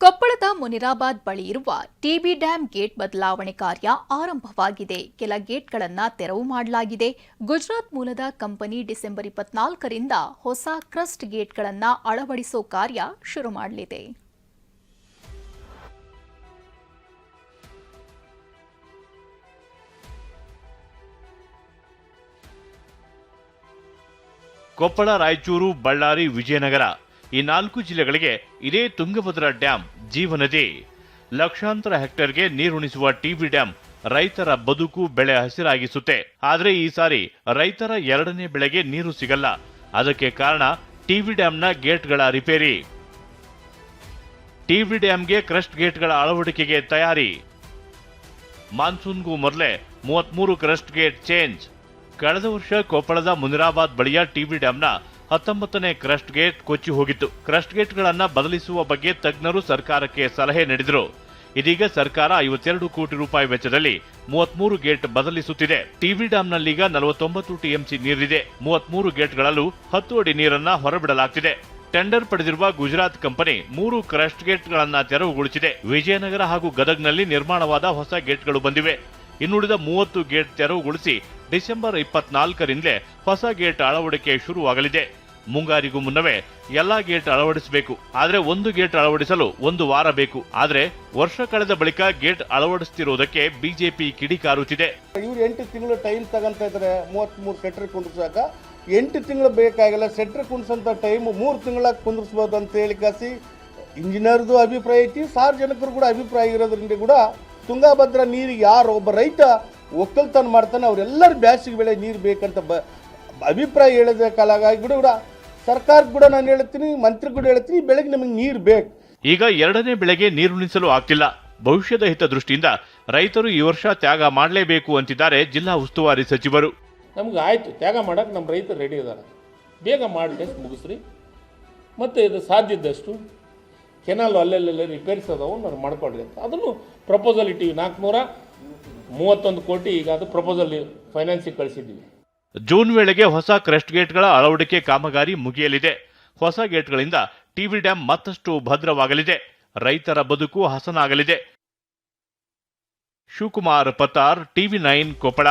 ಕೊಪ್ಪಳದ ಮುನಿರಾಬಾದ್ ಬಳಿ ಇರುವ ಟಿಬಿ ಡ್ಯಾಂ ಗೇಟ್ ಬದಲಾವಣೆ ಕಾರ್ಯ ಆರಂಭವಾಗಿದೆ. ಕೆಲ ಗೇಟ್ಗಳನ್ನು ತೆರವು ಮಾಡಲಾಗಿದೆ. ಗುಜರಾತ್ ಮೂಲದ ಕಂಪನಿ ಡಿಸೆಂಬರ್ ಇಪ್ಪತ್ನಾಲ್ಕರಿಂದ ಹೊಸ ಕ್ರಸ್ಟ್ ಗೇಟ್ಗಳನ್ನು ಅಳವಡಿಸೋ ಕಾರ್ಯ ಶುರು ಮಾಡಲಿದೆ. ಕೊಪ್ಪಳ ರಾಯಚೂರು, ಬಳ್ಳಾರಿ, ವಿಜಯನಗರ ಈ ನಾಲ್ಕು ಜಿಲ್ಲೆಗಳಿಗೆ ಇದೇ ತುಂಗಭದ್ರಾ ಡ್ಯಾಂ ಜೀವನದಿ. ಲಕ್ಷಾಂತರ ಹೆಕ್ಟೇರ್ಗೆ ನೀರುಣಿಸುವ ಟಿಬಿ ಡ್ಯಾಂ ರೈತರ ಬದುಕು ಬೆಳೆ ಹಸಿರಾಗಿಸುತ್ತೆ. ಆದರೆ ಈ ಸಾರಿ ರೈತರ ಎರಡನೇ ಬೆಳೆಗೆ ನೀರು ಸಿಗಲ್ಲ. ಅದಕ್ಕೆ ಕಾರಣ ಟಿವಿ ಡ್ಯಾಂನ ಗೇಟ್ಗಳ ರಿಪೇರಿ. ಟಿವಿ ಡ್ಯಾಂಗೆ ಕ್ರಸ್ಟ್ ಗೇಟ್ಗಳ ಅಳವಡಿಕೆಗೆ ತಯಾರಿ. ಮಾನ್ಸೂನ್ಗೂ ಮೊದಲೇ ಮೂವತ್ಮೂರು ಕ್ರಸ್ಟ್ ಗೇಟ್ ಚೇಂಜ್. ಕಳೆದ ವರ್ಷ ಕೊಪ್ಪಳದ ಮುನಿರಾಬಾದ್ ಬಳಿಯ ಟಿವಿ ಡ್ಯಾಂನ ಹತ್ತೊಂಬತ್ತನೇ ಕ್ರಸ್ಟ್ ಗೇಟ್ ಕೊಚ್ಚಿ ಹೋಗಿತ್ತು. ಕ್ರಸ್ಟ್ ಗೇಟ್ಗಳನ್ನು ಬದಲಿಸುವ ಬಗ್ಗೆ ತಜ್ಞರು ಸರ್ಕಾರಕ್ಕೆ ಸಲಹೆ ನೀಡಿದರು. ಇದೀಗ ಸರ್ಕಾರ ಐವತ್ತೆರಡು ಕೋಟಿ ರೂಪಾಯಿ ವೆಚ್ಚದಲ್ಲಿ ಮೂವತ್ಮೂರು ಗೇಟ್ ಬದಲಿಸುತ್ತಿದೆ. ಟಿವಿ ಡ್ಯಾಂನಲ್ಲೀಗ ನಲವತ್ತೊಂಬತ್ತು ಟಿಎಂಸಿ ನೀರಿದೆ. ಮೂವತ್ಮೂರು ಗೇಟ್ಗಳಲ್ಲೂ ಹತ್ತು ಅಡಿ ನೀರನ್ನ ಹೊರಬಿಡಲಾಗ್ತಿದೆ. ಟೆಂಡರ್ ಪಡೆದಿರುವ ಗುಜರಾತ್ ಕಂಪನಿ ಮೂರು ಕ್ರಸ್ಟ್ ಗೇಟ್ಗಳನ್ನ ತೆರವುಗೊಳಿಸಿದೆ. ವಿಜಯನಗರ ಹಾಗೂ ಗದಗ್ನಲ್ಲಿ ನಿರ್ಮಾಣವಾದ ಹೊಸ ಗೇಟ್ಗಳು ಬಂದಿವೆ. ಇನ್ನುಳಿದ ಮೂವತ್ತು ಗೇಟ್ ತೆರವುಗೊಳಿಸಿ ಡಿಸೆಂಬರ್ ಇಪ್ಪತ್ನಾಲ್ಕರಿಂದಲೇ ಹೊಸ ಗೇಟ್ ಅಳವಡಿಕೆ ಶುರುವಾಗಲಿದೆ. ಮುಂಗಾರಿಗೂ ಮುನ್ನವೇ ಎಲ್ಲಾ ಗೇಟ್ ಅಳವಡಿಸಬೇಕು. ಆದರೆ ಒಂದು ಗೇಟ್ ಅಳವಡಿಸಲು ಒಂದು ವಾರ ಬೇಕು. ಆದರೆ ವರ್ಷ ಕಳೆದ ಬಳಿಕ ಗೇಟ್ ಅಳವಡಿಸುತ್ತಿರುವುದಕ್ಕೆ ಬಿಜೆಪಿ ಕಿಡಿಕಾರುತ್ತಿದೆ. ಇವ್ರು ಎಂಟು ತಿಂಗಳು ಟೈಮ್ ತಗೊಂತ ಇದ್ದಾರೆ ಮೂವತ್ತ್ಮೂರು ಸೆಟ್ರ್ ಕುಂಡ್ರಸಾಕ. ಎಂಟು ತಿಂಗಳು ಬೇಕಾಗಿಲ್ಲ ಸೆಟ್ರ್ ಕುಂಡ್ಸಂತ ಟೈಮ್ ಮೂರು ತಿಂಗಳ ಕುಂದ್ರಿಸ್ಬೋದು ಅಂತ ಹೇಳಿ ಕಾಸಿ. ಇಂಜಿನಿಯರ್ದು ಅಭಿಪ್ರಾಯ ಐತಿ ಸಾರ್ವಜನಿಕರು ಕೂಡ ಅಭಿಪ್ರಾಯ ಇರೋದ್ರಿಂದ ಕೂಡ ತುಂಗಭದ್ರಾ ನೀರಿಗೆ ಯಾರು ಒಬ್ಬ ರೈತ ಒಕ್ಕಲ್ತನ ಮಾಡ್ತಾನೆ ಅವರೆಲ್ಲರ ಬ್ಯಾಸಿಗೆ ಬೆಳೆ ನೀರು ಬೇಕಂತ ಬ ಅಭಿಪ್ರಾಯ ಹೇಳಿದ ಕಾಲಾಗಿ ಕೂಡ ಕೂಡ ಸರ್ಕಾರಕ್ಕೆ ಕೂಡ ನಾನು ಹೇಳ್ತೀನಿ ಮಂತ್ರಿ ಕೂಡ ಹೇಳ್ತೀನಿ ಬೆಳಗ್ಗೆ ನಮಗೆ ನೀರು ಬೇಕು. ಈಗ ಎರಡನೇ ಬೆಳೆಗೆ ನೀರುಣಿಸಲು ಆಗ್ತಿಲ್ಲ. ಭವಿಷ್ಯದ ಹಿತದೃಷ್ಟಿಯಿಂದ ರೈತರು ಈ ವರ್ಷ ತ್ಯಾಗ ಮಾಡಲೇಬೇಕು ಅಂತಿದ್ದಾರೆ ಜಿಲ್ಲಾ ಉಸ್ತುವಾರಿ ಸಚಿವರು. ನಮ್ಗೆ ಆಯಿತು ತ್ಯಾಗ ಮಾಡಕ್ಕೆ ನಮ್ಮ ರೈತರು ರೆಡಿ ಇದ್ದಾರೆ ಬೇಗ ಮಾಡಿ ಮುಗಿಸ್ರಿ. ಮತ್ತು ಇದು ಸಾಧ್ಯದಷ್ಟು ಇದ್ದಷ್ಟು ಕೆನಾಲ್ ಅಲ್ಲೆಲ್ಲೆಲ್ಲ ರಿಪೇರ್ಸ್ ಅದಾವು ನಾವು ಮಾಡ್ಕೊಡ್ರಿ ಅಂತ. ಅದನ್ನು ಪ್ರಪೋಸಲ್ ಇಟ್ಟಿವಿ. ನಾಲ್ಕುನೂರ ಮೂವತ್ತೊಂದು ಕೋಟಿ ಈಗ ಅದು ಪ್ರಪೋಸಲ್ ಫೈನಾನ್ಸಿಗೆ ಕಳಿಸಿದ್ದೀವಿ. ಜೂನ್ ವೇಳೆಗೆ ಹೊಸ ಕ್ರೆಸ್ಟ್ ಗೇಟ್ಗಳ ಅಳವಡಿಕೆ ಕಾಮಗಾರಿ ಮುಗಿಯಲಿದೆ. ಹೊಸ ಗೇಟ್ಗಳಿಂದ ಟಿವಿ ಡ್ಯಾಂ ಮತ್ತಷ್ಟು ಭದ್ರವಾಗಲಿದೆ. ರೈತರ ಬದುಕು ಹಸನಾಗಲಿದೆ. Shivakumar Pathar TV nine Koppal.